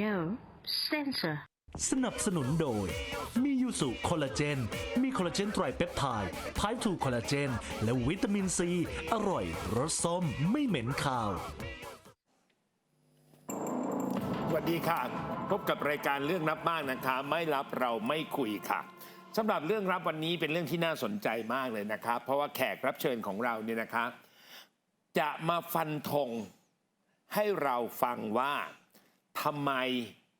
มาก No sensor. สนับสนุนโดย มียูสุคอลลาเจน มีคอลลาเจนไตรเปปไทด์ไพร์ทูคอลลาเจน และวิตามินซี อร่อย รสส้ม ไม่เหม็นคาว สวัสดีค่ะ พบกับรายการเรื่องนับมากนะคะ ไม่รับเราไม่คุยค่ะสำหรับเรื่องรับวันนี้เป็นเรื่องที่น่าสนใจมากเลยนะครับ เพราะว่าแขกรับเชิญของเราเนี่ยนะคะ จะมาฟันธงให้เราฟังว่า ทำไม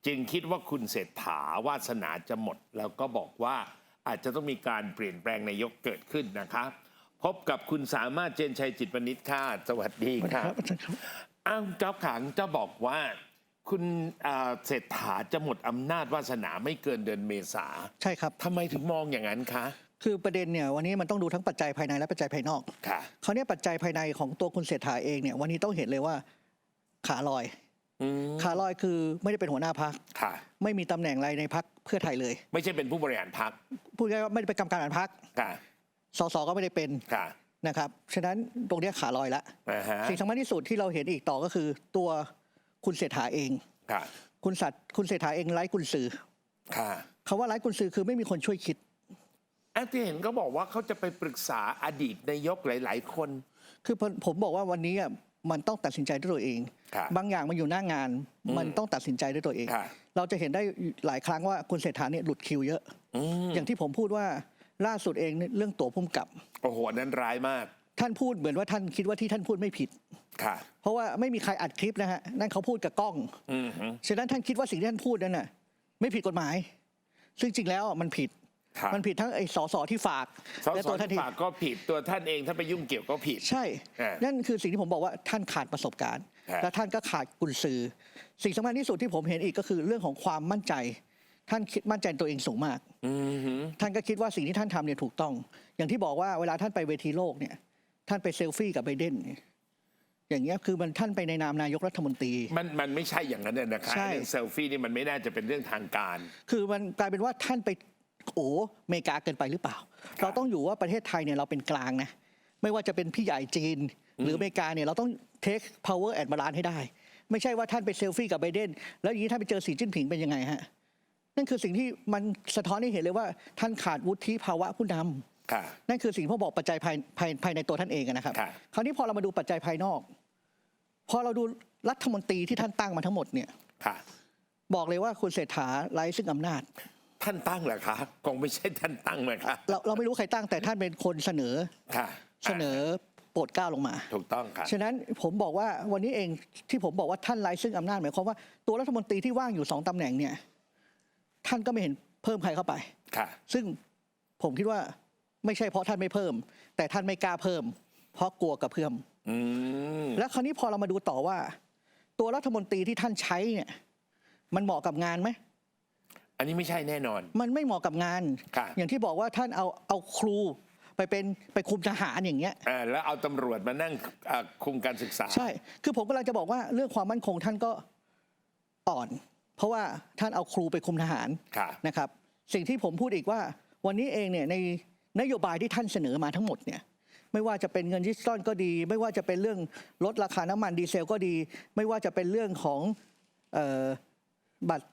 จึงคิดว่าคุณเศรษฐาวาสนาจะหมด แล้วก็บอกว่าอาจจะต้องมีการเปลี่ยนแปลงนายกเกิดขึ้นนะคะพบกับคุณสามารถเจนชัยจิตวณิชค่ะสวัสดีค่ะอ้าวเจ้าขังเจ้าบอกว่า คุณอ่าเศรษฐาจะหมดอำนาจวาสนาไม่เกินเดือนเมษาใช่ครับทำไมถึงมองอย่างนั้นคะคือประเด็นเนี่ยวันนี้มันต้องดูทั้งปัจจัยภายในและปัจจัยภายนอกค่ะเขาวเนี่ยปัจจัยภายในของตัวคุณเศรษฐาเองเนี่ยวันนี้ต้องเห็นเลยว่าขาลอย อืมขาลอยคือไม่ได้เป็นหัวหน้าพักค่ะ ไม่มีตำแหน่งอะไรในพักเพื่อไทยเลย ไม่ใช่เป็นผู้บริหารพรรคพูดง่ายๆว่าไม่ได้เป็นกรรมการบริหารพักค่ะ สสก็ไม่ได้เป็นค่ะนะครับฉะนั้นตรงเนี้ยขาลอยละอ่าฮะสิ่งสำคัญที่สุดที่เราเห็นอีกต่อก็คือ ตัวคุณเศรษฐาเอง ค่ะ คุณสัตว์คุณเศรษฐาเองไร้กุญสือค่ะคาว่าไร้กุญสือคือไม่มีคนช่วยคิด แอดที่เห็นก็บอกว่าเขาจะไปปรึกษาอดีตนายกหลาย ๆ คน คือผมผมบอกว่าวันนี้อะ มันต้องตัดสินใจด้วยตัวเองครับบางอย่างมันอยู่หน้างาน มันต้องตัดสินใจด้วยตัวเองครับเราจะเห็นได้หลายครั้งว่าคุณเศรษฐาเนี่ยหลุดคิวเยอะอืมอย่างที่ผมพูดว่าล่าสุดเองเนี่ยเรื่องตั๋วพุ่มกับ โอ้โหอันนั้นร้ายมาก ท่านพูดเหมือนว่าท่านคิดว่าที่ท่านพูดไม่ผิดค่ะ เพราะว่าไม่มีใครอัดคลิปนะฮะ นั่นเขาพูดกับกล้องอืมฮึฉะนั้นท่านคิดว่าสิ่งที่ท่านพูดนั่นน่ะ ไม่ผิดกฎหมาย ซึ่งจริงแล้วอะมันผิด ค่ะมันผิดทั้งไอ้สสที่ฝากสและสตัวท่านที่ที่ฝากก็ผิดตัวท่านเองถ้าไปยุ่งเกี่ยวก็ผิด ใช่ อ่านั่นั่นคือสิ่งที่ผมบอกว่าท่านขาดประสบการณ์ครับและท่านก็ขาดกุญสือ สิ่งสำคัญที่สุดที่ผมเห็นอีกก็คือเรื่องของความมั่นใจ ท่านคิดมั่นใจในตัวเองสูงมาก อืมฮึท่านก็คิดว่าสิ่งที่ท่านทำเนี่ยถูกต้อง อย่างที่บอกว่าเวลาท่านไปเวทีโลกเนี่ย ท่านไปเซลฟี่กับไบเดนเนี่ยอย่างเงี้ยคือมันท่านไปในนามนายกรัฐมนตรี มันมันไม่ใช่อย่างนั้นน่ะนะคะใช่ เรื่องเซลฟี่นี่มันไม่น่าจะเป็นเรื่องทางการ คือมันกลายเป็นว่าท่านไป โอ้อเมริกาเกินไปหรือเปล่า เราต้องอยู่ว่าประเทศไทยเนี่ยเราเป็นกลางนะ ไม่ว่าจะเป็นพี่ใหญ่จีน หรืออเมริกาเนี่ยเราต้อง take power and balance ให้ได้ ไม่ใช่ว่าท่านไปเซลฟี่กับไบเดนแล้วอย่างนี้ท่านไปเจอสีจิ้นผิงเป็นยังไงฮะนั่นคือสิ่งที่มันสะท้อนให้เห็นเลยว่าท่านขาดวุฒิภาวะผู้นำค่ะนั่นคือสิ่งที่ผมบอกปัจจัยภายภายภายในตัวท่านเองอะนะครับครับ คราวนี้พอเรามาดูปัจจัยภายนอก พอเราดูรัฐมนตรีที่ท่านตั้งมาทั้งหมดเนี่ยค่ะบอกเลยว่าคุณเศรษฐาไร้ซึ่งอำนาจ ท่านตั้งเหรอคะคงไม่ใช่ท่านตั้งนะคะเราเราไม่รู้ใครตั้งแต่ท่านเป็นคนเสนอค่ะเสนอโปรดเกล้าลงมา ถูกต้องค่ะฉะนั้นผมบอกว่าวันนี้เองที่ผมบอกว่าท่านไร้ซึ่งอำนาจหมายความว่าตัวรัฐมนตรีที่ว่างอยู่สองตำแหน่งเนี่ย ท่านก็ไม่เห็นเพิ่มใครเข้าไปค่ะ ซึ่งผมคิดว่าไม่ใช่เพราะท่านไม่เพิ่ม แต่ท่านไม่กล้าเพิ่ม เพราะกลัวกับเพื่อมอืมแล้วคราวนี้พอเรามาดูต่อว่า ตัวรัฐมนตรีที่ท่านใช้เนี่ย มันเหมาะกับงานไหม อันนี้ไม่ใช่แน่นอน มันไม่เหมาะกับงาน ค่ะ อย่างที่บอกว่าท่านเอาเอาครูไปเป็นไปคุมทหารอย่างเงี้ย อ่าแล้วเอาตำรวจมานั่งอ่าคุมการศึกษา ใช่ คือผมกำลังจะบอกว่าเรื่องความมั่นคงท่านก็อ่อน เพราะว่าท่านเอาครูไปคุมทหารค่ะนะครับ สิ่งที่ผมพูดอีกว่า วันนี้เองเนี่ยในนโยบายที่ท่านเสนอมาทั้งหมดเนี่ย ไม่ว่าจะเป็นเงินดิจิตอลก็ดี ไม่ว่าจะเป็นเรื่องลดราคาน้ำมันดีเซลก็ดี ไม่ว่าจะเป็นเรื่องของเออบัตร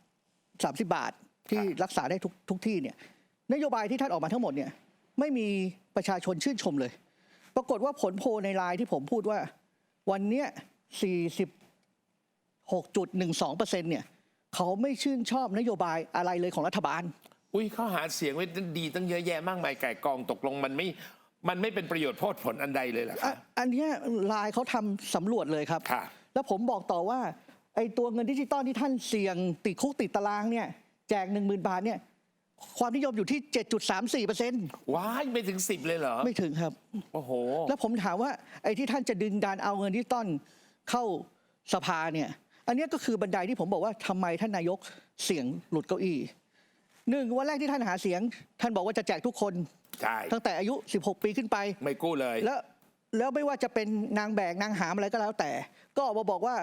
30 บาท ที่รักษาได้ทุกทุกที่เนี่ยนโยบายที่ท่านออกมาทั้งหมดเนี่ยไม่มีประชาชนชื่นชมเลย ปรากฏว่าผลโพลในไลน์ที่ผมพูดว่า วันเนี้ย46.12%เนี่ยเขาไม่ชื่นชอบนโยบายอะไรเลยของรัฐบาล อุ้ยเขาหาเสียงไว้ดีตั้งเยอะแยะมากมายไก่กองตกลงมันไม่มันไม่เป็นประโยชน์โพดผลอันใดเลยเหรออะคะอันเนี้ยไลน์เขาทำสำรวจเลยครับค่ะแล้วผมบอกต่อว่าไอ้ตัวเงินดิจิตอลที่ท่านเสี่ยงติดคุกติดตารางเนี่ย แจก1 0,000บาทเนี่ย ความนิยมอยู่ที่ 7.34%ว้ายไม่ถึงสิบเลยเหรอ ไม่ถึงครับ โอ้โห แล้วผมถามว่าไอ้ที่ท่านจะดึงดันเอาเงินดิจิตอลเข้าสภาเนี่ย อันเนี้ยก็คือบันไดที่ผมบอกว่าทำไมท่านนายกเสี่ยงหลุดเก้าอี้หนึ่งวันแรกที่ท่านหาเสียง ท่านบอกว่าจะแจกทุกคน ใช่ ตั้งแต่อายุ 16 ปีขึ้นไป ไม่กู้เลย แล้วแล้วไม่ว่าจะเป็นนางแบกนางหามอะไรก็แล้วแต่ ก็ออกมาบอกว่า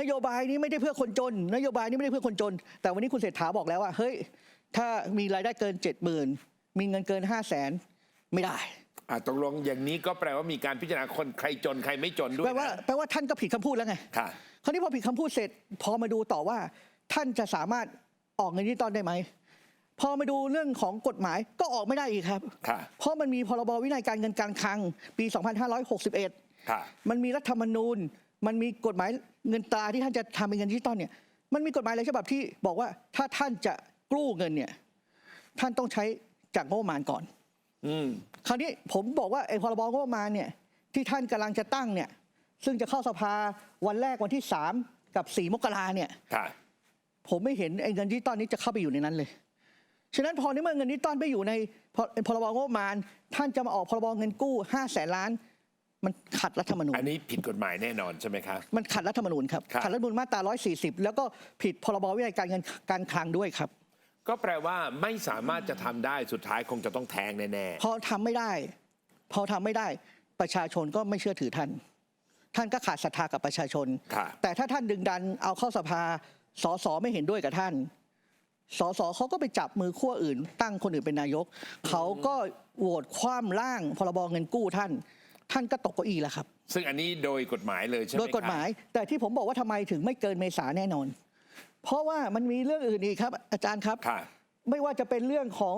นโยบายนี้ไม่ได้เพื่อคนจน นโยบายนี้ไม่ได้เพื่อคนจน แต่วันนี้คุณเศรษฐาบอกแล้วว่าเฮ้ยถ้ามีรายได้เกิน 7 0,000 มีเงินเกิน 5 0 0แสนไม่ได้อะตกลงอย่างนี้ก็แปลว่ามีการพิจารณาคนใครจนใครไม่จนด้วแปลยว่านะแปลว่าท่านก็ผิดคำพูดแล้วไง ค่ะ คราวนี้พอผิดคำพูดเสร็จ พอมาดูต่อว่า ท่านจะสามารถออกเงินดิจิตอลได้ไหม พอมาดูเรื่องของกฎหมายก็ออกไม่ได้อีกครับ ค่ะ เพราะมันมีพรบวินัยการเงินการคลังปี 2561 ค่ะ มันมีรัฐธรรมนูญ มันมีกฎหมาย เงินตราที่ท่านจะทำเป็นเงินดิจิตอลเนี่ยมันมีกฎหมายหลายฉบับที่บอกว่าถ้าท่านจะกู้เงินเนี่ยท่านต้องใช้จากงบประมาณก่อน อืมคราวนี้ผมบอกว่าไอ้พรบงบประมาณเนี่ยที่ท่านกำลังจะตั้งเนี่ยซึ่งจะเข้าสภาวันแรกวันที่3กับ4มกราเนี่ยค่ะผมไม่เห็นไอ้เงินดิจิตอลนี้จะเข้าไปอยู่ในนั้นเลย ฉะนั้นพอในเมื่อเงินดิจิตอลไม่อยู่ในพรพรบงบประมาณ ท่านจะมาออกพรบเงินกู้5 0 0แสนล้าน มันขัดรัฐธรรมนูญ อันนี้ผิดกฎหมายแน่นอนใช่ไหมคะ มันขัดรัฐธรรมนูญครับ ครับ ขัดรัฐธรรมนูญมาตรา 140 แล้วก็ผิดพรบวินัยการเงินการคลังด้วยครับ ก็แปลว่าไม่สามารถจะทำได้สุดท้ายคงจะต้องแทงแน่พอทำไม่ได้ พอทำไม่ได้ ประชาชนก็ไม่เชื่อถือท่าน ท่านก็ขาดศรัทธากับประชาชน ๆค่ะ แต่ถ้าท่านดึงดันเอาเข้าสภา สสไม่เห็นด้วยกับท่าน สสเขาก็ไปจับมือขั้วอื่น ตั้งคนอื่นเป็นนายก เขาก็โหวตคว่ำร่างพรบเงินกู้ท่าน ท่านก็ตกเก้าอี้แล้วครับ ซึ่งอันนี้โดยกฎหมายเลยใช่ไหมโดยกฎหมาย แต่ที่ผมบอกว่าทำไมถึงไม่เกินเมษาแน่นอน เพราะว่ามันมีเรื่องอื่นอีกครับ อาจารย์ครับค่ะไม่ว่าจะเป็นเรื่องของ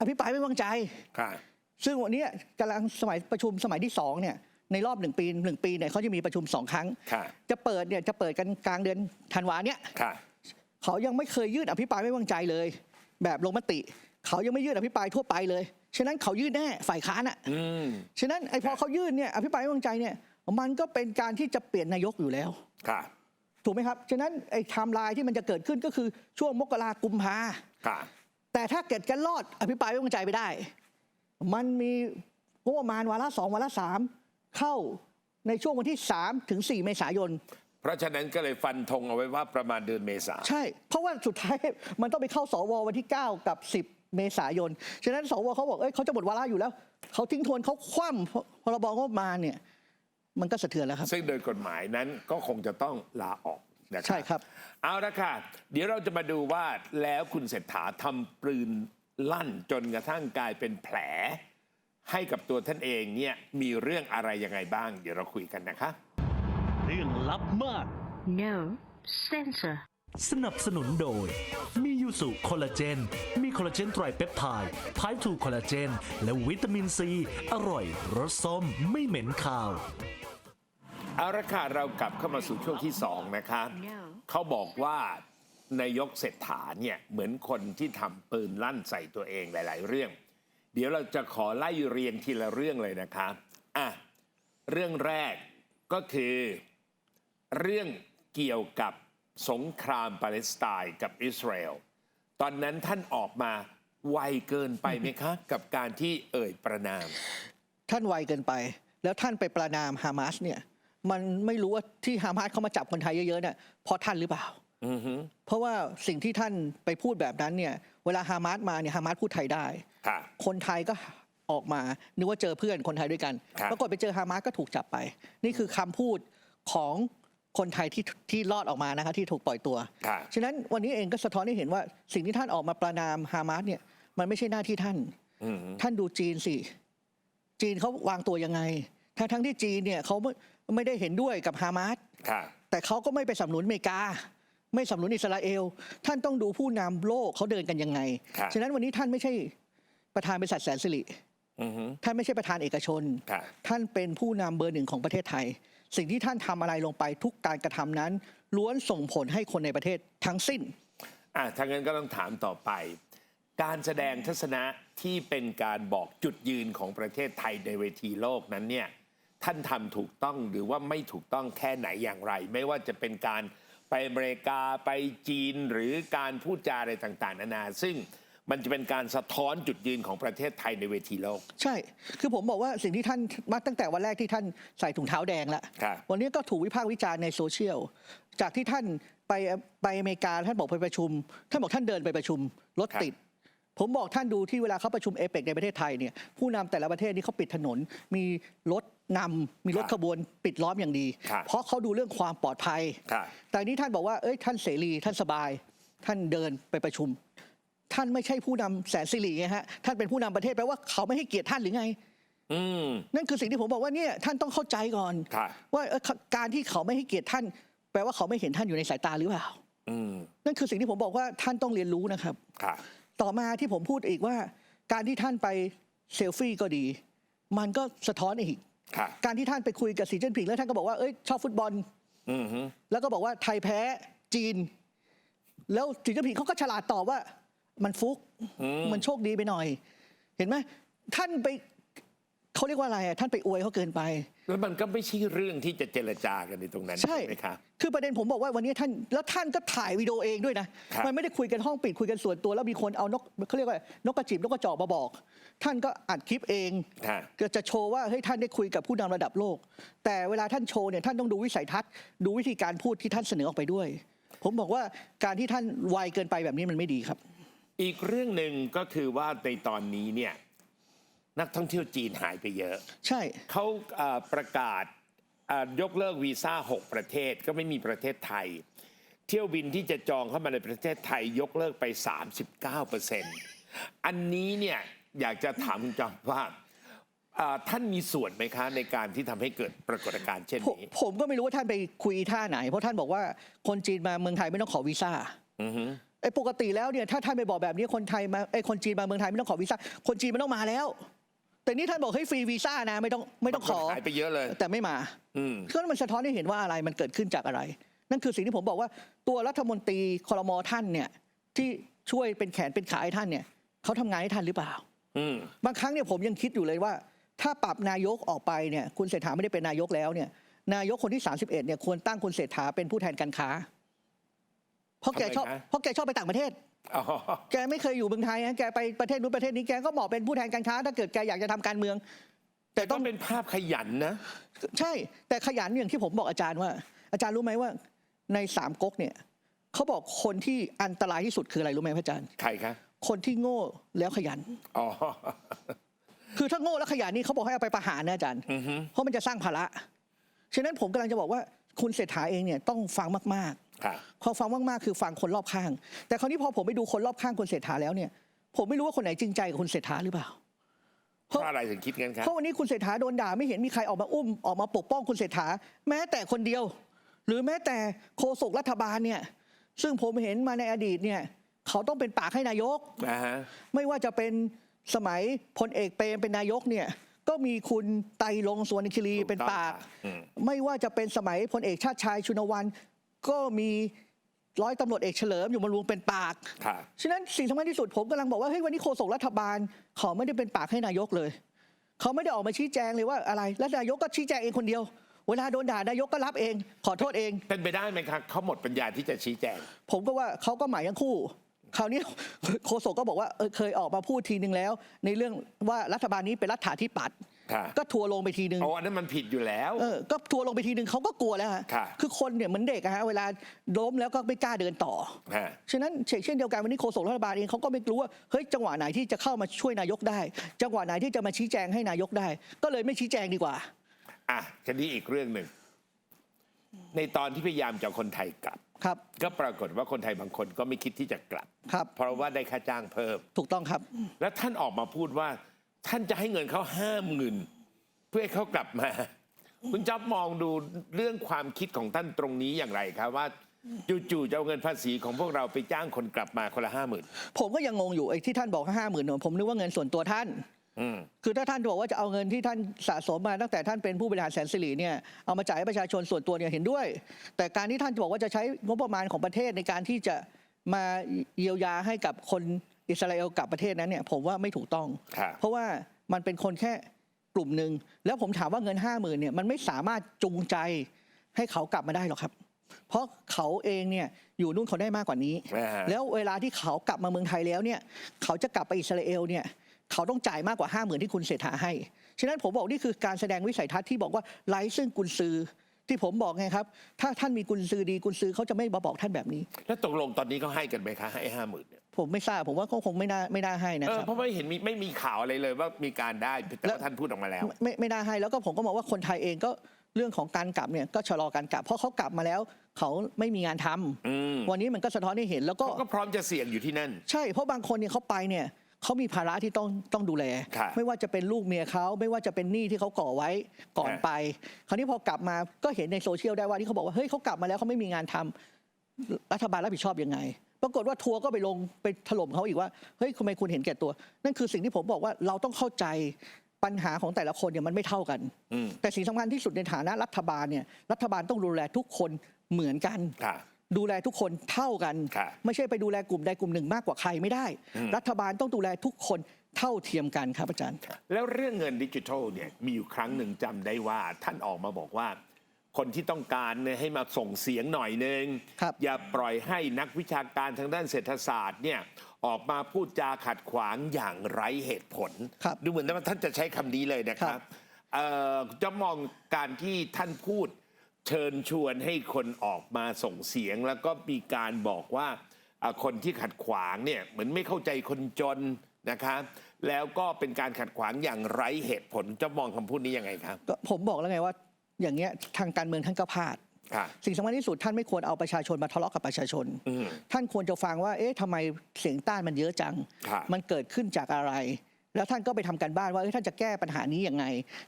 อภิปรายไม่วางใจค่ะซึ่งวันนี้กำลังสมัยประชุมสมัยที่สองเนี่ยในรอบหนึ่งปีหนึ่งปีเนี่ยเขาจะมีประชุมสองครั้งค่ะจะเปิดเนี่ยจะเปิดกันกลางเดือนธันวาเนี่ยค่ะเขายังไม่เคยยื่นอภิปรายไม่วางใจเลย แบบลงมติ เขายังไม่ยื่นอภิปรายทั่วไปเลย ฉะนั้นเขายื่นแน่ฝ่ายค้านอะอืมฉะนั้นไอ้พอเขายื่นเนี่ยอภิปรายไม่วางใจเนี่ยมันก็เป็นการที่จะเปลี่ยนนายกอยู่แล้วค่ะถูกไหมครับ ฉะนั้นไอ้ไทม์ไลน์ที่มันจะเกิดขึ้นก็คือช่วงมกรากุมภาค่ะแต่ถ้าเกิดกันรอดอภิปรายไม่วางใจไปได้ มันมีงบประมาณวาระสองวาระสามเข้าในช่วงวันที่3ถึง4เมษายน เพราะฉะนั้นก็เลยฟันธงเอาไว้ว่าประมาณเดือนเมษา ใช่ เพราะว่าสุดท้ายมันต้องไปเข้าสววันที่ 9 กับ 10 เมษายน ฉะนั้นสวเขาบอกเอ้ยเขาจะหมดวาระอยู่แล้ว เขาทิ้งทวนเขาคว่ำพรบงบประมาณเนี่ย มันก็สะเทือนแล้วครับ ซึ่งโดยกฎหมายนั้นก็คงจะต้องลาออกนะใช่ครับ เอาละค่ะ เดี๋ยวเราจะมาดูว่าแล้วคุณเศรษฐาทำปืนลั่นจนกระทั่งกลายเป็นแผล ให้กับตัวท่านเองเนี่ยมีเรื่องอะไรยังไงบ้าง เดี๋ยวเราคุยกันนะคะ เรื่องลับมาก No censor. สนับสนุนโดย มียูสุคอลลาเจน มีคอลลาเจนไตรเปปไทด์ไพทูคอลลาเจน และวิตามินซี อร่อย รสส้ม ไม่เหม็นคาว เอาละค่ะเรากลับเข้ามาสู่ช่วงที่สองนะคะ No เขาบอกว่านายกเศรษฐาเนี่ยเหมือนคนที่ทำปืนลั่นใส่ตัวเองหลาย ๆ เรื่อง เดี๋ยวเราจะขอไล่เรียงทีละเรื่องเลยนะคะอะเรื่องแรกก็คือเรื่องเกี่ยวกับ สงครามปาเลสไตน์กับอิสราเอลตอนนั้นท่านออกมาไวเกินไปไหมคะ กับการที่เอ่ยประนาม ท่านไวเกินไป แล้วท่านไปประนามฮามาสเนี่ยมันไม่รู้ว่าที่ฮามาสเขามาจับคนไทยเยอะๆเนี่ยเพราะท่านหรือเปล่าอือฮึเพราะว่าสิ่งที่ท่านไปพูดแบบนั้นเนี่ย เวลาฮามาสมาเนี่ยฮามาสพูดไทยได้ค่ะคนไทยก็ออกมานึกว่าเจอเพื่อนคนไทยด้วยกันครับปรากฏไปเจอฮามาสก็ถูกจับไป นี่คือคำพูดของ คนไทยที่ที่รอดออกมานะคะที่ถูกปล่อยตัวค่ะฉะนั้นวันนี้เองก็สะท้อนให้เห็นว่าสิ่งที่ท่านออกมาประนามฮามาสเนี่ยมันไม่ใช่หน้าที่ท่าน อือฮึท่านดูจีนสิ จีนเขาวางตัวยังไง ทั้งทั้งที่จีนเนี่ยเขาไม่ไม่ได้เห็นด้วยกับฮามาสค่ะแต่เขาก็ไม่ไปสนับสนุนอเมริกา ไม่สนับสนุนอิสราเอล ท่านต้องดูผู้นำโลกเขาเดินกันยังไง ครับ ฉะนั้นวันนี้ท่านไม่ใช่ประธานบริษัทแสนสิริ อือฮึท่านไม่ใช่ประธานเอกชนค่ะท่านเป็นผู้นำเบอร์หนึ่งของประเทศไทย สิ่งที่ท่านทำอะไรลงไปทุกการกระทำนั้น ล้วนส่งผลให้คนในประเทศทั้งสิ้นอะถ้างั้นก็ต้องถามต่อไป การแสดงทัศนะที่เป็นการบอกจุดยืนของประเทศไทยในเวทีโลกนั้นเนี่ยท่านทำถูกต้องหรือว่าไม่ถูกต้องแค่ไหนอย่างไร ไม่ว่าจะเป็นการไปอเมริกาไปจีนหรือการพูดจาอะไรต่างๆ นานา ซึ่ง มันจะเป็นการสะท้อนจุดยืนของประเทศไทยในเวทีโลก ใช่ คือผมบอกว่าสิ่งที่ท่านมาตั้งแต่วันแรกที่ท่านใส่ถุงเท้าแดงแล้วครับวันนี้ก็ถูกวิพากษ์วิจารณ์ในโซเชียล จากที่ท่านไปไปอเมริกาท่านบอกไปประชุม ท่านบอกท่านเดินไปประชุมรถติด ผมบอกท่านดูที่เวลาเขาประชุมเอเปกในประเทศไทยเนี่ยผู้นำแต่ละประเทศนี่เขาปิดถนน มีรถนำมีรถครับขบวนปิดล้อมอย่างดีครับเพราะเขาดูเรื่องความปลอดภัยค่ะแต่นี่ท่านบอกว่าเอ้ยท่านเสรีท่านสบาย ท่านเดินไปประชุม ท่านไม่ใช่ผู้นำแสนสิริไงฮะท่านเป็นผู้นำประเทศแปลว่าเขาไม่ให้เกียรติท่านหรือไงอืมนั่นคือสิ่งที่ผมบอกว่าเนี่ยท่านต้องเข้าใจก่อนค่ะว่าเอ่อการที่เขาไม่ให้เกียรติท่าน แปลว่าเขาไม่เห็นท่านอยู่ในสายตาหรือเปล่าอืมนั่นคือสิ่งที่ผมบอกว่าท่านต้องเรียนรู้นะครับค่ะต่อมาที่ผมพูดอีกว่า การที่ท่านไปเซลฟี่ก็ดี มันก็สะท้อนอีกค่ะการที่ท่านไปคุยกับสีจิ้นผิงแล้วท่านก็บอกว่าเอ้ยชอบฟุตบอลอืมฮึแล้วก็บอกว่าไทยแพ้จีน แล้วสีจิ้นผิงเขาก็ฉลาดตอบว่า มันฟุกอืมมันโชคดีไปหน่อย เห็นไหมท่านไปเขาเรียกว่าอะไรอะท่านไปอวยเขาเกินไป แล้วมันก็ไม่ใช่เรื่องที่จะเจรจากันในตรงนั้นใช่ไหมคะคือประเด็นผมบอกว่าวันนี้ท่านแล้วท่านก็ถ่ายวิดีโอเองด้วยนะครับมันไม่ได้คุยกันห้องปิดคุยกันส่วนตัว แล้วมีคนเอานกเขาเรียกว่านกกระจิบนกกระจอกมาบอก ท่านก็อัดคลิปเองค่ะก็จะโชว์ว่าเฮ้ยท่านได้คุยกับผู้นำระดับโลก แต่เวลาท่านโชว์เนี่ยท่านต้องดูวิสัยทัศน์ ดูวิธีการพูดที่ท่านเสนอออกไปด้วย ผมบอกว่าการที่ท่านไวเกินไปแบบนี้มันไม่ดีครับ อีกเรื่องหนึ่งก็คือว่าในตอนนี้เนี่ยนักท่องเที่ยวจีนหายไปเยอะ ใช่เขาเขาเอ่อประกาศเอ่อยกเลิกวีซ่า 6 ประเทศก็ไม่มีประเทศไทย เที่ยวบินที่จะจองเข้ามาในประเทศไทยยกเลิกไป 39%อันนี้เนี่ยอยากจะถามคุณจอมว่าเอ่อท่านมีส่วนไหมคะในการที่ทำให้เกิดปรากฏการณ์เช่นผมนี้ ผมก็ไม่รู้ว่าท่านไปคุยท่าไหน เพราะท่านบอกว่าคนจีนมาเมืองไทยไม่ต้องขอวีซ่า อือฮึไอ้ปกติแล้วเนี่ยถ้าท่านไปบอกแบบนี้คนไทยมาไอ้คนจีนมาเมืองไทยไม่ต้องขอวีซ่าคนจีนไม่ต้องมาแล้ว แต่นี่ท่านบอกให้ฟรีวีซ่านะไม่ต้องไม่ต้องขอหายไปเยอะเลย แต่ไม่มาอืมก็มันสะท้อนให้เห็นว่าอะไรมันเกิดขึ้นจากอะไร นั่นคือสิ่งที่ผมบอกว่าตัวรัฐมนตรีคอรมอท่านเนี่ยที่ช่วยเป็นแขนเป็นขาให้ท่านเนี่ยเขาทำงานให้ท่านหรือเปล่าอืมบางครั้งเนี่ยผมยังคิดอยู่เลยว่า ถ้าปรับนายกออกไปเนี่ยคุณเศรษฐาไม่ได้เป็นนายกแล้วเนี่ยนายกคนที่ 31เนี่ยควรตั้งคุณเศรษฐาเป็นผู้แทนการค้าเพ ราะแกชอบทำไมคะเพราะแกชอบไปต่างประเทศอ๋อแกไม่เคยอยู่เมืองไทยนะแกไปประเทศนู้นประเทศนี้แกก็เหมาะเป็นผู้แทนการค้า ถ้าเกิดแกอยากจะทำการเมือง แต่ต้ต้อองงเป็นภาพขยันนะ ใช่แต่ขยันอย่างที่ผมบอกอาจารย์ว่า อาจารย์รู้ไหมว่า ในสามก๊กเนี่ยเขาบอกคนที่อันตรายที่สุดคืออะไรรู้ไหมพระอาจารย์ใครคะคนที่โง่แล้วขยันอ๋อคือถ้าโง่แล้วขยันนี่เขาบอกให้เอาไปประหารนะอาจารย์อือฮึเพราะมันจะสร้างภาระฉะนั้นผมกำลังจะบอกว่าคุณเศรษฐาเองเนี่ยต้องฟังมากค่ะๆ พอฟังมากๆคือฟังคนรอบข้าง แต่คราวนี้พอผมไปดูคนรอบข้างคุณเศรษฐาแล้วเนี่ย ผมไม่รู้ว่าคนไหนจริงใจกับคุณเศรษฐาหรือเปล่าเพราะอะไรถึงคิดงั้นครับเพราะวันนี้คุณเศรษฐาโดนด่าไม่เห็นมีใครออกมาอุ้มออกมาปกป้องคุณเศรษฐา แม้แต่คนเดียว หรือแม้แต่โฆษกรัฐบาลเนี่ย ซึ่งผมเห็นมาในอดีตเนี่ย เขาต้องเป็นปากให้นายกนะฮะไม่ว่าจะเป็นสมัยพลเอกเปรมเป็นนายกเนี่ยก็มีคุณไตรรงค์สวนคิรีถูกต้องเป็นปากค่ะอืมไม่ว่าจะเป็นสมัยพลเอกชาติชายชุนวัน ก็มีร้อยตำรวจเอกเฉลิมอยู่บำรุงเป็นปากค่ะฉะนั้นสิ่งสำคัญที่สุดผมกำลังบอกว่าเฮ้ยวันนี้โฆษกรัฐบาลเขาไม่ได้เป็นปากให้นายกเลย เขาไม่ได้ออกมาชี้แจงเลยว่าอะไร และนายกก็ชี้แจงเองคนเดียว เวลาโดนด่านายกก็รับเอง ขอโทษเอง เป็นไปได้ไหมครับเขาหมดปัญญาที่จะชี้แจง ผมก็ว่าเขาก็หมายทั้งคู่ คราวนี้ โฆษกก็บอกว่าเออเคยออกมาพูดทีนึงแล้ว ในเรื่องว่ารัฐบาลนี้เป็นรัฐาธิปัตย์ ค่ะ ก็ทัวร์ลงไปทีนึงอ๋ออันนั้นมันผิดอยู่แล้ว เออ ก็ทัวร์ลงไปทีนึงเขาก็กลัวแล้วฮะค่ะ คือคนเนี่ยเหมือนเด็กอะฮะเวลาล้มแล้วก็ไม่กล้าเดินต่อ ฮะ ฉะนั้นเช่นเดียวกันวันนี้โฆษกรัฐบาลเองเขาก็ไม่รู้ว่าเฮ้ยจังหวะไหนที่จะเข้ามาช่วยนายกได้ จังหวะไหนที่จะมาชี้แจงให้นายกได้ ก็เลยไม่ชี้แจงดีกว่า อะทีนี้อีกเรื่องหนึ่ง ในตอนที่พยายามจะเอาคนไทยกลับ ครับ ก็ปรากฏว่าคนไทยบางคนก็ไม่คิดที่จะกลับ ครับ เพราะว่าได้ค่าจ้างเพิ่ม ถูกต้องครับ แล้วท่านออกมาพูดว่า ท่านจะให้เงินเขาห้าหมื่นเพื่อให้เขากลับมา คุณจ๊อบมองดูเรื่องความคิดของท่านตรงนี้อย่างไรครับว่าจู่ๆจะเอาเงินภาษีของพวกเราไปจ้างคนกลับมาคนละห้าหมื่นผมก็ยังงงอยู่ไอ้ที่ท่านบอกห้าหมื่นผมนึกว่าเงินส่วนตัวท่านอืมคือถ้าท่านบอกว่าจะเอาเงินที่ท่านสะสมมาตั้งแต่ท่านเป็นผู้บริหารแสนสิริเนี่ยเอามาจ่ายให้ประชาชนส่วนตัวเนี่ยเห็นด้วย แต่การที่ท่านจะบอกว่าจะใช้งบประมาณของประเทศในการที่จะมาเยียวยาให้กับคน อิสราเอลกลับประเทศนั้นเนี่ยผมว่าไม่ถูกต้อง ครับเพราะว่ามันเป็นคนแค่กลุ่มหนึ่งแล้วผมถามว่าเงินห้าหมื่นเนี่ยมันไม่สามารถจูงใจให้เขากลับมาได้หรอกครับ เพราะเขาเองเนี่ยอยู่นู่นเขาได้มากกว่านี้ อ่าแล้วเวลาที่เขากลับมาเมืองไทยแล้วเนี่ยเขาจะกลับไปอิสราเอลเนี่ยเขาต้องจ่ายมากกว่าห้าหมื่นที่คุณเศรษฐาให้ ฉะนั้นผมบอกนี่คือการแสดงวิสัยทัศน์ที่บอกว่าไร้ซึ่งกุญซือ ที่ผมบอกไงครับ ถ้าท่านมีกุญซือดีกุญซือเขาจะไม่มาบอกท่านแบบนี้ แล้วตกลงตอนนี้เขาให้กันไหมคะให้ห้าหมื่นเนี่ยผมไม่ทราบผมว่าเขาคงไม่น่าไม่น่าให้นะเอคอรับ เพราะไม่เห็นมีไม่มีข่าวอะไรเลยว่ามีการได้แต่แล้ว่าวท่านพูดออกมาแล้ว ไม่ไม่ได้ให้แล้วก็ผมก็มองว่าคนไทยเองก็เรื่องของการกลับเนี่ยก็ชะลอการกลับ เพราะเขากลับมาแล้ว เขาไม่มีงานทำอืมวันนี้มันก็สะท้อนให้เห็นแล้วก็ เขาก็พร้อมจะเสี่ยงอยู่ที่นั่น ใช่เพราะบางคนเนี่ยเขาไปเนี่ย เขามีภาระที่ต้องต้องดูแล ครับไม่ว่าจะเป็นลูกเมียเขาไม่ว่าจะเป็นหนี้ที่เขาก่อไว้ก่อนครับไป คราวนี้พอกลับมาก็เห็นในโซเชียลได้ว่าที่เขาบอกว่าเฮ้ยเขากลับมาแล้วเขาไม่มีงานทำรัฐบาลรับผิดชอบยังไง ปรากฏว่าทัวร์ก็ไปลงไปถล่มเขาอีกว่าเฮ้ยทำไมคุณเห็นแก่ตัว นั่นคือสิ่งที่ผมบอกว่าเราต้องเข้าใจปัญหาของแต่ละคนเนี่ยมันไม่เท่ากัน อืม แต่สิ่งสำคัญที่สุดในฐานะรัฐบาลเนี่ยรัฐบาลต้องดูแลทุกคนเหมือนกัน ค่ะ ดูแลทุกคนเท่ากัน ครับไม่ใช่ไปดูแลกลุ่มใดกลุ่มหนึ่งมากกว่าใครไม่ได้ อืม รัฐบาลต้องดูแลทุกคนเท่าเทียมกันครับอาจารย์ แล้วเรื่องเงินดิจิทัลเนี่ยมีอยู่ครั้งหนึ่งจำได้ว่าท่านออกมาบอกว่า คนที่ต้องการเนี่ยให้มาส่งเสียงหน่อยนึงครับ อย่าปล่อยให้นักวิชาการทางด้านเศรษฐศาสตร์เนี่ยออกมาพูดจาขัดขวางอย่างไร้เหตุผล ครับดูเหมือนว่าท่านจะใช้คำนี้เลยนะครัครับบเอ่อจะมองการที่ท่านพูด เชิญชวนให้คนออกมาส่งเสียง แล้วก็มีการบอกว่าเอ่อคนที่ขัดขวางเนี่ยเหมือนไม่เข้าใจคนจนนะครับแล้วก็เป็นการขัดขวางอย่างไร้เหตุผลจะมองคำพูดนี้ยังไงครับก็ผมบอกแล้วไงว่าอย่างเงี้ยทางการเมืองท่านก็พลาดค่ะสิ่งสำคัญที่สุดท่านไม่ควรเอาประชาชนมาทะเลาะกับประชาชนอืมท่านควรจะฟังว่า เอ๊ะทำไมเสียงต้านมันเยอะจังครับมันเกิดขึ้นจากอะไร แล้วท่านก็ไปทำการบ้านว่าเอ้ยท่านจะแก้ปัญหานี้ยังไง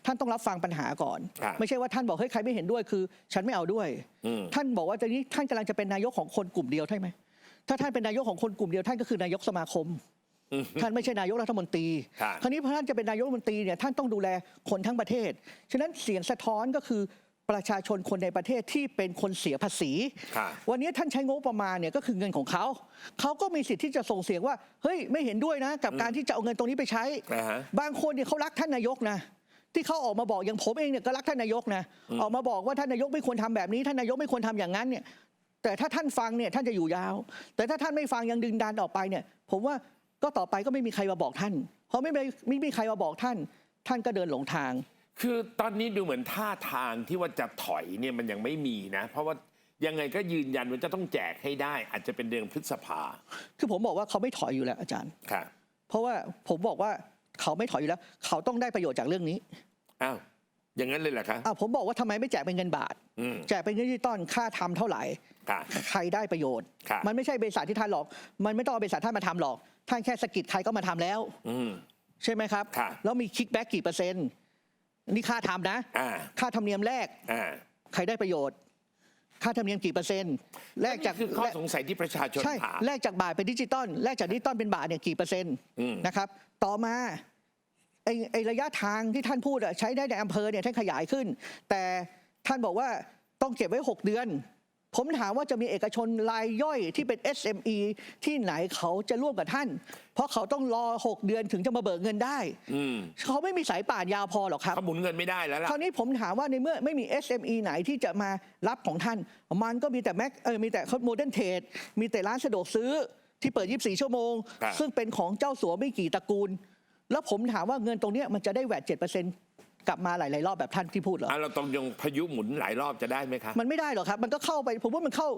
ท่านต้องรับฟังปัญหาก่อนครับไม่ใช่ว่าท่านบอกเฮ้ยใครไม่เห็นด้วยคือ ฉันไม่เอาด้วยอืมท่านบอกว่าตอนนี้ท่านกำลังจะเป็นนายกของคนกลุ่มเดียวใช่ไหมถ้าท่านเป็นนายกของคนกลุ่มเดียวท่านก็คือนายกสมาคมอืมท่านไม่ใช่นายกรัฐมนตรีครับคราวนี้พอท่านจะเป็นนายกรัฐมนตรีเนี่ยท่านต้องดูแลคนทั้งประเทศ ฉะนั้นเสียงสะท้อนก็คือ ประชาชนคนในประเทศที่เป็นคนเสียภาษีครับวันนี้ท่านใช้งบประมาณเนี่ยก็คือเงินของเขา เขาก็มีสิทธิ์ที่จะส่งเสียงว่า เฮ้ยไม่เห็นด้วยนะ กับการที่จะเอาเงินตรงนี้ไปใช้อ่าฮะบางคนเนี่ยเขารักท่านนายกนะที่เขาออกมาบอกอย่างผมเองเนี่ยก็รักท่านนายกนะออกมาบอกว่าท่านนายกไม่ควรทำแบบนี้ ท่านนายกไม่ควรทำอย่างนั้นเนี่ยแต่ถ้าท่านฟังเนี่ยท่านจะอยู่ยาว แต่ถ้าท่านไม่ฟังยังดึงดันออกไปเนี่ย ผมว่าก็ต่อไปก็ไม่มีใครมาบอกท่านเพราะไม่มีไม่มีใครมาบอกท่าน ท่านก็เดินหลงทาง คือตอนนี้ดูเหมือนท่าทางที่ว่าจะถอยเนี่ยมันยังไม่มีนะ เพราะว่ายังไงก็ยืนยันว่าจะต้องแจกให้ได้ อาจจะเป็นเดือนพฤษภาคือผมบอกว่าเขาไม่ถอยอยู่แล้วอาจารย์ ค่ะ เพราะว่าผมบอกว่าเขาไม่ถอยอยู่แล้ว เขาต้องได้ประโยชน์จากเรื่องนี้อ้าวอย่างนั้นเลยเหรอคะอ้าวผมบอกว่าทำไมไม่แจกเป็นเงินบาท อืม แจกเป็นเงินดิจิตอลค่าทำเท่าไหร่ ค่ะ ใครได้ประโยชน์ ครับ มันไม่ใช่บริษัทที่ท่านหรอก มันไม่ต้องเอาบริษัทท่านมาทำหรอก ท่านแค่สะกิดใครก็มาทำแล้ว อืม ใช่ไหมครับครับแล้วมีคิกแบ็กกี่เปอร์เซ็นต์ นี่ค่าทำนะ อ่า ค่าธรรมเนียมแรก อ่าใครได้ประโยชน์ ค่าธรรมเนียมกี่เปอร์เซ็นต์แลกจากนี่คือข้อสงสัยที่ประชาชนใช่ถาม แลกจากบาทเป็นดิจิตอลแลกจากดิจิตอลเป็นบาทเนี่ยกี่เปอร์เซ็นต์อืม นะครับต่อมาไอ้ไอ้ระยะทางที่ท่านพูดอะใช้ได้ในอำเภอเนี่ยท่านขยายขึ้น แต่ท่านบอกว่าต้องเก็บไว้ 6 เดือน ผมถามว่าจะมีเอกชนรายย่อยที่เป็น SME ที่ไหนเขาจะร่วมกับท่าน เพราะเขาต้องรอ 6 เดือนถึงจะมาเบิกเงินได้ อืมเขาไม่มีสายป่านยาวพอหรอกครับ เขาหมุนเงินไม่ได้แล้วล่ะ คราวนี้ผมถามว่าในเมื่อไม่มี SME ไหนที่จะมารับของท่าน มันก็มีแต่แม็กเออมีแต่โมเดิร์นเทรดมีแต่ร้านสะดวกซื้อที่เปิด 24 ชั่วโมง ครับ ซึ่งเป็นของเจ้าสัวไม่กี่ตระกูล แล้วผมถามว่าเงินตรงเนี้ยมันจะได้แวด7% กลับมาหลาย ๆ รอบแบบท่านที่พูดเหรอ อะเราต้องยงพายุหมุนหลายรอบจะได้ไหมคะ มันไม่ได้หรอกครับ มันก็เข้าไป ผมว่ามันเข้า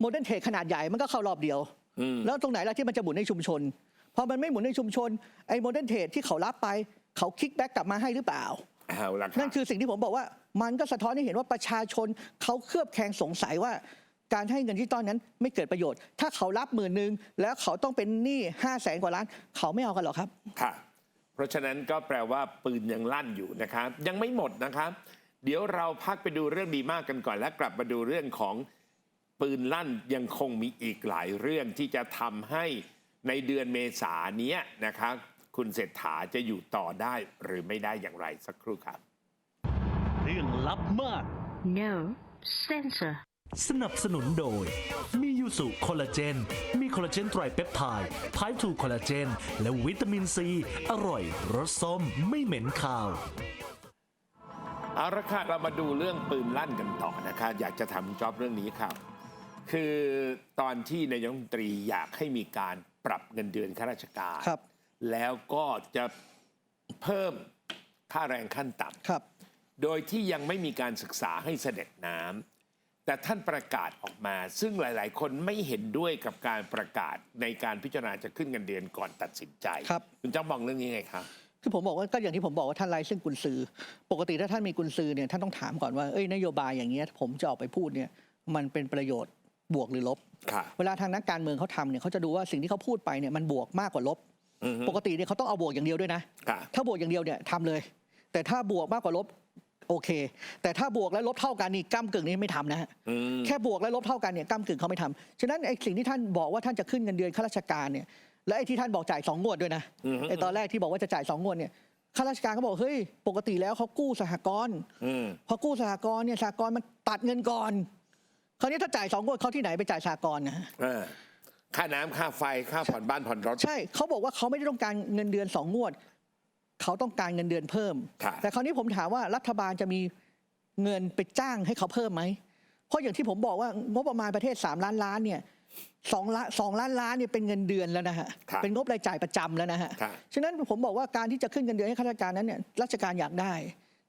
โมเดิร์นเทรดขนาดใหญ่ มันก็เข้ารอบเดียว อืม แล้วตรงไหนล่ะที่มันจะหมุนในชุมชน พอมันไม่หมุนในชุมชน ไอ้โมเดิร์นเทรดที่เขารับไป เขาคิกแบ็กกลับมาให้หรือเปล่า เอาละคนั่รับนคือสิ่งที่ผมบอกว่า มันก็สะท้อนให้เห็นว่าประชาชนเขาเคลือบแคลงสงสัยว่า การให้เงินดิจิตอลนั้นไม่เกิดประโยชน์ ถ้าเขารับหมื่นหนึ่งแล้วเขาต้องเป็นหนี้ห้าแสนกว่าล้าน เขาไม่เอากันหรอกครับ ค่ะเพ ราะฉะนั้นก็แปลว่าปืนยังลั่นอยู่นะครับ ยังไม่หมดนะครับ เดี๋ยวเราพักไปดูเรื่องดีมากกันก่อน แล้วกลับมาดูเรื่องของปืนลั่นยังคงมีอีกหลายเรื่องที่จะทำให้ในเดือนเมษาเนี้ยนะครับ คุณเศรษฐาจะอยู่ต่อได้หรือไม่ได้อย่างไรสักครู่ครับ เรื่องลับมาก No censor. สนับสนุนโดย มียูสุคอลลาเจน มีคอลลาเจนไตรเปปไทด์ไพร์ทูคอลลาเจน และวิตามินซี อร่อยรสส้มไม่เหม็นคาว เอาละค่ะเรามาดูเรื่องปืนลั่นกันต่อนะคะ อยากจะทำจ็อบเรื่องนี้ครับ คือตอนที่นายกรัฐมนตรีอยากให้มีการปรับเงินเดือนข้าราชการ ครับ แล้วก็จะเพิ่มค่าแรงขั้นต่ำ ครับ โดยที่ยังไม่มีการศึกษาให้เสด็จน้ำ แต่ท่านประกาศออกมา ซึ่งหลาย ๆ คนไม่เห็นด้วยกับการประกาศในการพิจารณาจะขึ้นเงินเดือนก่อนตัดสินใจครับ คุณจ้ามองเรื่องนี้ไงครับคือผมบอกว่าก็อย่างที่ผมบอกว่าท่านไร้ซึ่งกุญซือ ปกติถ้าท่านมีกุญซือเนี่ยท่านต้องถามก่อนว่าเอ้ยนโยบายอย่างเงี้ยผมจะออกไปพูดเนี่ยมันเป็นประโยชน์บวกหรือลบค่ะเวลาทางนักการเมืองเขาทำเนี่ยเขาจะดูว่าสิ่งที่เขาพูดไปเนี่ยมันบวกมากกว่าลบอือฮึปกติเนี่ยเขาต้องเอาบวกอย่างเดียวด้วยนะค่ะถ้าบวกอย่างเดียวเนี่ยทำเลย แต่ถ้าบวกมากกว่าลบ โอเค แต่ถ้าบวกและลบเท่ากันนี่ก้ากึ่งนี้ไม่ทำนะฮะอืมแค่บวกและลบเท่ากันเนี่ยก้ากึ่งเขาไม่ทำฉะนั้นไอ้สิ่งที่ท่านบอกว่าท่านจะขึ้นเงินเดือนข้าราชการเนี่ยและไอ้ที่ท่านบอกจ่ายสองงวดด้วยนะอือฮึไอ้ตอนแรกที่บอกว่าจะจ่ายสองงวดเนี่ยข้าราชการเขาบอกเฮ้ยปกติแล้วเขากู้สหกรณ์อืมพอกู้สหกรณ์เนี่ยสหกรณ์มันตัดเงินก่อนคราวนี้ถ้าจ่ายสองงวดเขาที่ไหนไปจ่ายสหกรณ์นะเออค่าน้ำค่าไฟค่าผ่อนบ้านผ่อนรถใช่เขาบอกว่าเขาไม่ได้ต้องการเงินเดือนสองงวด เขาต้องการเงินเดือนเพิ่ม ครับแต่คราวนี้ผมถามว่ารัฐบาลจะมีเงินไปจ้างให้เขาเพิ่มไหม เพราะอย่างที่ผมบอกว่างบประมาณประเทศ 3 ล้านล้านเนี่ยสองล้านสองล้านล้านเนี่ยเป็นเงินเดือนแล้วนะฮะครับเป็นงบรายจ่ายประจำแล้วนะฮะครับ ฉะนั้นผมบอกว่าการที่จะขึ้นเงินเดือนให้ข้าราชการนั้นเนี่ยราชการอยากได้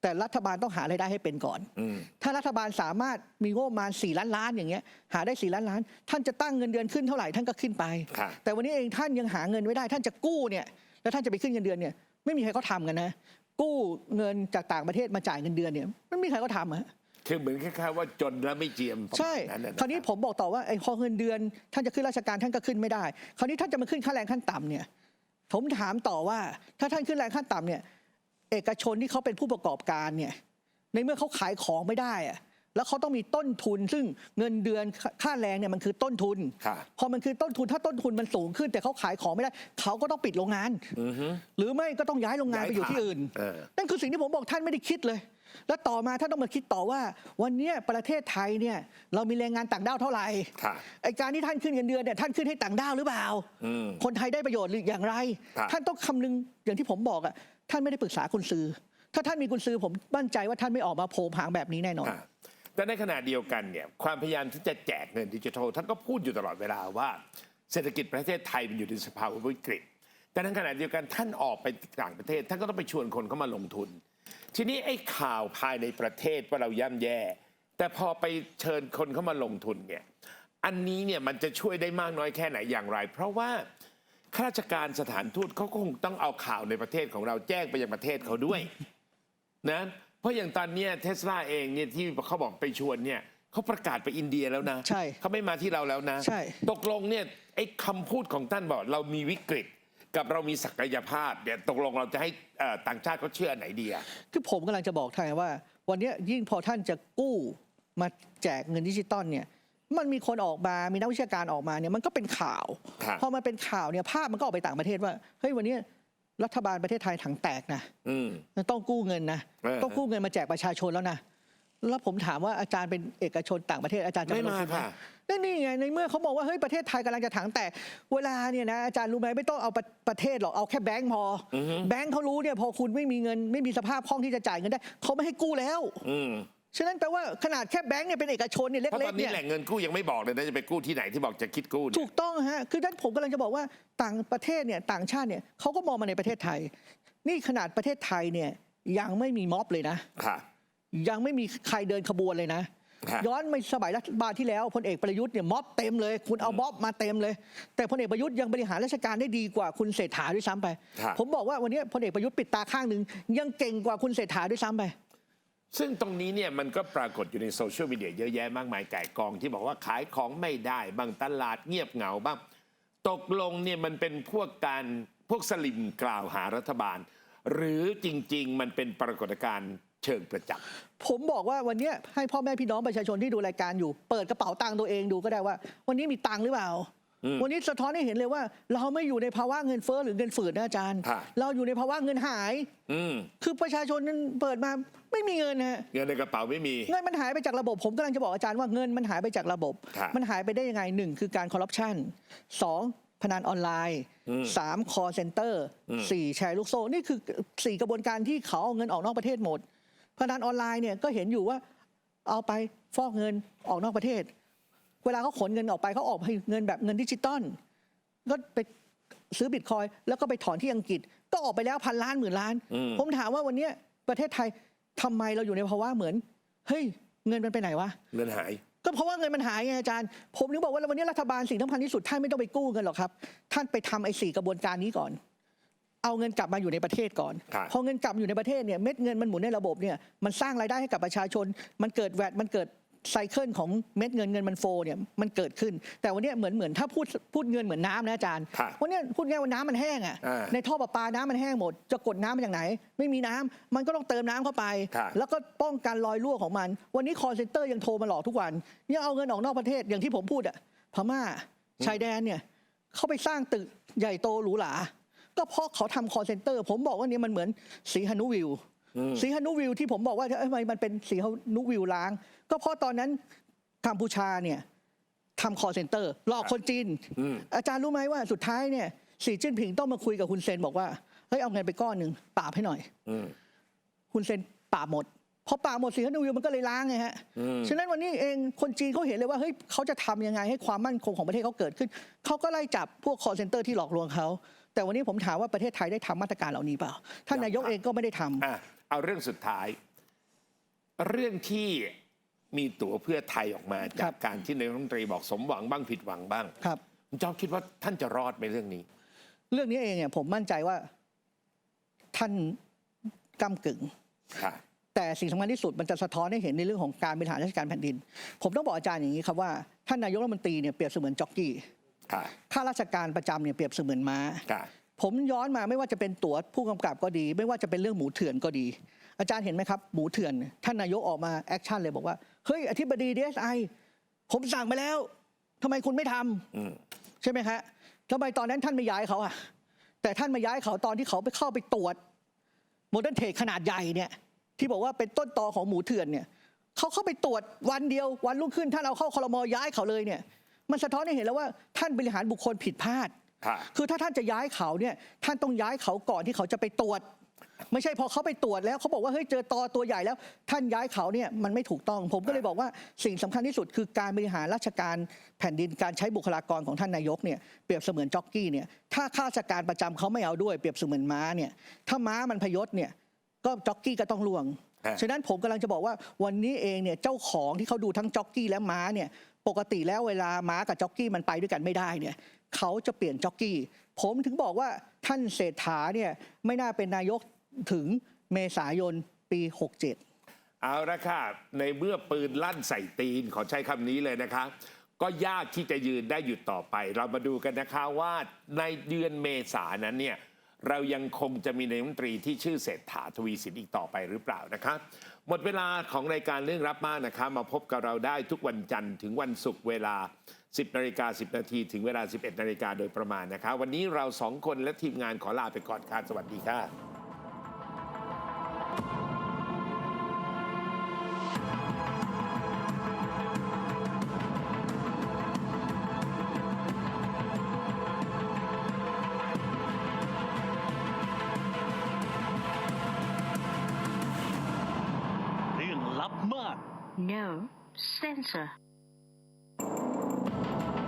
แต่รัฐบาลต้องหารายได้ให้เป็นก่อน อืม ถ้ารัฐบาลสามารถมีงบประมาณ 4 ล้านล้านอย่างเงี้ยหาได้ 4 ล้านล้าน ท่านจะตั้งเงินเดือนขึ้นเท่าไหร่ท่านก็ขึ้นไป ครับแต่วันนี้เองท่านยังหาเงินไม่ได้ ท่านจะกู้เนี่ยแล้วท่านจะไปขึ้นเงินเดือนเนี่ย ไม่มีใครเขาทำกันนะ กู้เงินจากต่างประเทศมาจ่ายเงินเดือนเนี่ยไม่มีใครเขาทำอะคือเหมือนคล้ายๆว่าจนแล้วไม่เจียมประมาณใช่นั้นนะะคราวนี้ผมบอกต่อว่าไอ้พอเงินเดือน ท่านจะขึ้นราชการท่านก็ขึ้นไม่ได้ คราวนี้ท่านจะมาขึ้นค่าแรงขั้นต่ำเนี่ยผมถามต่อว่าถ้าท่านขึ้นแรงขั้นต่ำเนี่ยเอกชนที่เขาเป็นผู้ประกอบการเนี่ยในเมื่อเขาขายของไม่ได้อะ แล้วเขาต้องมีต้นทุน ซึ่งเงินเดือนค่าแรงเนี่ยมันคือต้นทุน ค่ะพอมันคือต้นทุนถ้าต้นทุนมันสูงขึ้น แต่เขาขายของไม่ได้เขาก็ต้องปิดโรงงาน อือฮึ หรือไม่ก็ต้องย้ายโรงงานย้ายไปอยู่ที่ฐานอื่น เออ นั่นคือสิ่งที่ผมบอกท่านไม่ได้คิดเลย แล้วต่อมาท่านต้องมาคิดต่อว่า วันเนี้ยประเทศไทยเนี่ยเรามีแรงงานต่างด้าวเท่าไหร่ค่ะไอการที่ท่านขึ้นเงินเดือนเนี่ยท่านขึ้นให้ต่างด้าวหรือเปล่า อืมคนไทยได้ประโยชน์หรืออย่างไร ครับ ท่านต้องคำนึงอย่างที่ผมบอกอะท่านไม่ได้ปรึกษาคุณซื้อ ถ้าท่านมีคุณซื้อผมมั่นใจว่าท่านไม่ออกมาโผล่ผางแบบนี้แน่นอน อะ แต่ในขณะเดียวกันเนี่ยความพยายามที่จะแจกเงินดิจิทัลท่านก็พูดอยู่ตลอดเวลาว่า เศรษฐกิจประเทศไทยมันอยู่ในสภาวะวิกฤต แต่ในขณะเดียวกันท่านออกไปต่างประเทศ ท่านก็ต้องไปชวนคนเข้ามาลงทุน ทีนี้ไอ้ข่าวภายในประเทศว่าเราย่ำแย่ แต่พอไปเชิญคนเข้ามาลงทุนเนี่ยอันนี้เนี่ยมันจะช่วยได้มากน้อยแค่ไหนอย่างไร เพราะว่าข้าราชการสถานทูตเขาก็คงต้องเอาข่าวในประเทศของเราแจ้งไปยังประเทศเขาด้วยนะ เพราะอย่างตอนเนี้เทสลาเองเนี่ยที่เขาบอกไปชวนเนี่ยเขาประกาศไปอินเดียแล้วนะใช่เขาไม่มาที่เราแล้วนะ ใช่ ตกลงเนี่ยไอ้คำพูดของท่านบอกเรามีวิกฤต กับเรามีศักยภาพเนี่ยตกลงเราจะให้เอ่อต่างชาติเขาเชื่ออันไหนดีอะ คือผมกำลังจะบอกท่านว่า วันเนี้ยยิ่งพอท่านจะกู้มาแจกเงินดิจิตอลเนี่ย มันมีคนออกมามีนักวิชาการออกมาเนี่ยมันก็เป็นข่าว ครับ พอมันเป็นข่าวเนี่ยภาพมันก็ออกไปต่างประเทศว่าเฮ้ยวันเนี้ย รัฐบาลประเทศไทยถังแตกนะอืมต้องกู้เงินนะเออต้องกู้เงินมาแจกประชาชนแล้วนะแล้วผมถามว่าอาจารย์เป็นเอกชนต่างประเทศอาจารย์จะไม่ลงมาทุนไหค่ะนั่นนี่ไงในเมื่อเขาบอกว่าเฮ้ยประเทศไทยกำลังจะถังแตกเวลาเนี่ยนะอาจารย์รู้ไหมไม่ต้องเอาประประเทศหรอกเอาแค่แบงก์พออแบงก์เขารู้เนี่ยพอคุณไม่มีเงิน ไม่มีสภาพคล่องที่จะจ่ายเงินได้เขาไม่ให้กู้แล้วอืม ฉะนั้นแปลว่าขนาดแค่แบงก์เนี่ยเป็นเอกชนเนี่ยเพราะเล็ตกอนๆนี้เนี่ย แหล่งเงินกู้ยังไม่บอกเลยนะจะไปกู้ที่ไหนที่บอกจะคิดกู้เนี่ถูยกต้องฮะ คือด้านผมกำลังจะบอกว่าต่างประเทศเนี่ยต่างชาติเนี่ยเขาก็มองมาในประเทศไทย นี่ขนาดประเทศไทยเนี่ยยังไม่มีม็อบเลยนะ ค่ะ ยังไม่มีใครเดินขบวนเลยนะครับย้อนไปสมัยรัฐบาลที่แล้วพลเอกประยุทธ์เนี่ยม็อบเต็มเลย คุณเอาม็อบมาเต็มเลย แต่พลเอกประยุทธ์ยังบริหารราชการได้ดีกว่าคุณเศรษฐาด้วยซ้ำไปครับผมบอกว่าวันนี้พลเอกประยุทธ์ปิดตาข้างหนึ่งยังเก่งกว่าคุณเศรษฐาด้วยซ้ำไป ซึ่งตรงนี้เนี่ยมันก็ปรากฏอยู่ในโซเชียลมีเดียเยอะแยะมากมายไก่กองที่บอกว่าขายของไม่ได้บางตลาดเงียบเหงาบ้าง ตกลงเนี่ยมันเป็นพวกการพวกสลิมกล่าวหารัฐบาล หรือจริง ๆ มันเป็นปรากฏการณ์เชิงประจักษ์ผมบอกว่าวันนี้ให้พ่อแม่พี่น้องประชาชนที่ดูรายการอยู่ เปิดกระเป๋าตังค์ตัวเองดูก็ได้ว่า วันนี้มีตังค์หรือเปล่า วันนี้สะท้อนให้เห็นเลยว่า เราไม่อยู่ในภาวะเงินเฟ้อหรือเงินฝืดนะอาจารย์ครับเราอยู่ในภาวะเงินหายอืมคือประชาชนนั้นเปิดมาไม่มีเงินนะฮะเงินในกระเป๋าไม่มีเงินมันหายไปจากระบบผมกำลังจะบอกอาจารย์ว่าเงินมันหายไปจากระบบครับมันหายไปได้ยังไงหนึ่งคือการคอร์รัปชันสองพนันออนไลน์อืมสามคอเซ็นเตอร์อืมสี่แชร์ลูกโซ่นี่คือสี่กระบวนการที่เขาเอาเงินออกนอกประเทศหมดพนันออนไลน์เนี่ยก็เห็นอยู่ว่าเอาไปฟอกเงินออกนอกประเทศ เวลาเขาขนเงินออกไปเขาออกให้เงินแบบเงินดิจิตอลก็ไปซื้อบิตคอยน์แล้วก็ไปถอนที่อังกฤษ ก็ออกไปแล้วพันล้านหมื่นล้าน อืม ผมถามว่าวันเนี้ยประเทศไทยทำไมเราอยู่ในภาวะเหมือน เฮ้ย เงินมันไปไหนวะ เงินหาย ก็เพราะว่าเงินมันหายไงอาจารย์ ผมถึงบอกว่าวันนี้รัฐบาลสิ่งสำคัญที่สุดท่านไม่ต้องไปกู้เงินหรอกครับ ท่านไปทำไอ้สี่กระบวนการนี้ก่อน เอาเงินกลับมาอยู่ในประเทศก่อน ครับพอเงินกลับมาอยู่ในประเทศเนี่ยเม็ดเงินมันหมุนในระบบเนี่ยมันสร้างรายได้ให้กับประชาชน มันเกิดแวดมันเกิด ไซเคิลของเม็ดเงินเงินมันโฟเนี่ยมันเกิดขึ้น แต่วันเนี้ยเหมือนเหมือนถ้าพูดพูดเงินเหมือนน้ำนะอาจารย์ครับวันเนี้ยพูดง่ายว่าน้ำมันแห้งอะอ่าในท่อประปาน้ำมันแห้งหมด จะกดน้ำมาจากไหน ไม่มีน้ำมันก็ต้องเติมน้ำเข้าไป ครับ แล้วก็ป้องกันรอยรั่วของมัน วันนี้คอร์เซนเตอร์ยังโทรมาหลอกทุกวันยังเอาเงินออกนอกประเทศอย่างที่ผมพูดอะพม่าชายแดนเนี่ยเขาไปสร้างตึกใหญ่โตหรูหราก็เพราะเขาทำคอร์เซนเตอร์ ผมบอกว่าเนี่ยมันเหมือนสีฮานุวิว สีฮานุวิวที่ผมบอกว่าเอ้ยทำไมมันเป็นสีฮานุวิวล้าง ก็เพราะตอนนั้นกัมพูชาเนี่ยทำคอร์เซนเตอร์หลอกคนจีนอืมอาจารย์รู้ไหมว่าสุดท้ายเนี่ยสีจิ้นผิงต้องมาคุยกับคุณเซนบอกว่าเฮ้ยเอาเงินไปก้อนหนึ่งปราบให้หน่อยอืมคุณเซนปราบหมดพอปราบหมดสีฮานุวิวมันก็เลยล้างไงฮะอืมฉะนั้นวันนี้เองคนจีนเขาเห็นเลยว่าเฮ้ยเขาจะทำยังไงให้ความมั่นคงของประเทศเขาเกิดขึ้นเขาก็ไล่จับพวกคอร์เซนเตอร์ที่หลอกลวงเขาแต่วันนี้ผมถามว่าประเทศไทยได้ทำมาตรการเหล่านี้เปล่าท่านนายกเองก็ไม่ได้ทำอะ เอาเรื่องสุดท้าย เรื่องที่มีตั๋วเพื่อไทยออกมา คจารักบ การที่นายกรัฐมนตรีบอกสมหวังบ้างผิดหวังบ้างครับ คุณจอมคิดว่าท่านจะรอดไหมเรื่องนี้ เรื่องนี้เองเนี่ยผมมั่นใจว่าท่านก้ากึ่ง ค่ะ แต่สิ่งสำคัญที่สุดมันจะสะท้อนให้เห็นในเรื่องของการบริหารราชการแผ่นดิน ผมต้องบอกอาจารย์อย่างนี้ครับว่าท่านนายกรัฐมนตรีเนี่ยเปรียบเสมือนจ็อกกี้ค่ะข้าราชการประจำเนี่ยเปรียบเสมือนม้า ค่ะ ผมย้อนมาไม่ว่าจะเป็นตั๋วผู้กำกับก็ดี ไม่ว่าจะเป็นเรื่องหมูเถื่อนก็ดี อาจารย์เห็นไหมครับ หมูเถื่อนท่านนายกออกมาแอคชั่นเลยบอกว่า เฮ้ยอธิบดีดีเอสไอผมสั่งไปแล้วทำไมคุณไม่ทำอืมใช่ไหมฮะทำไมตอนนั้นท่านไม่ย้ายเขาอะแต่ท่านมาย้ายเขาตอนที่เขาไปเข้าไปตรวจโมเดิร์นเทคขนาดใหญ่เนี่ย ที่บอกว่าเป็นต้นตอของหมูเถื่อนเนี่ยเขาเข้าไปตรวจวันเดียววันรุ่งขึ้นท่านเอาเข้าคอรมอย้ายเขาเลยเนี่ย มันสะท้อนให้เห็นแล้วว่าท่านบริหารบุคคลผิดพลาด ค่ะคือถ้าท่านจะย้ายเขาเนี่ยท่านต้องย้ายเขาก่อนที่เขาจะไปตรวจ ไม่ใช่พอเขาไปตรวจแล้วเขาบอกว่าเฮ้ยเจอตอตัวใหญ่แล้ว ท่านย้ายเขาเนี่ยมันไม่ถูกต้อง ผมก็เลยบอกว่าสิ่งสำคัญที่สุดคือการบริหารราชการแผ่นดินการใช้บุคลากรของท่านนายกเนี่ยเปรียบเสมือนจ็อกกี้เนี่ยถ้าข้าราชการประจำเขาไม่เอาด้วยเปรียบเสมือนม้าเนี่ยถ้าม้ามันพยศเนี่ยก็จ็อกกี้ก็ต้องล่วงฮะฉะนั้นผมกำลังจะบอกว่าวันนี้เองเนี่ยเจ้าของที่เขาดูทั้งจ็อกกี้และม้าเนี่ยปกติแล้วเวลาม้ากับจ็อกกี้มันไปด้วยกันไม่ได้เนี่ย เขาจะเปลี่ยนจ็อกกี้ ผมถึงบอกว่าท่านเศรษฐาเนี่ยไม่น่าเป็นนายกถึงเมษายนปี 67 เอาละค่ะ ในเมื่อปืนลั่นใส่ตีนขอใช้คำนี้เลยนะคะ ก็ยากที่จะยืนได้หยุดต่อไป เรามาดูกันนะคะว่าในเดือนเมษานั้นเนี่ยเรายังคงจะมีนายมนตรีที่ชื่อเศรษฐาทวีสินอีกต่อไปหรือเปล่านะคะหมดเวลาของรายการเรื่องรับมากนะคะ มาพบกับเราได้ทุกวันจันทร์ถึงวันศุกร์เวลา 10นาฬิกา10 นาทีถึงเวลา 11นาฬิกาโดยประมาณนะคะวันนี้เราสองคนและทีมงานขอลาไปก่อนค่ะสวัสดีค่ะเรื่องลับมาก No censor.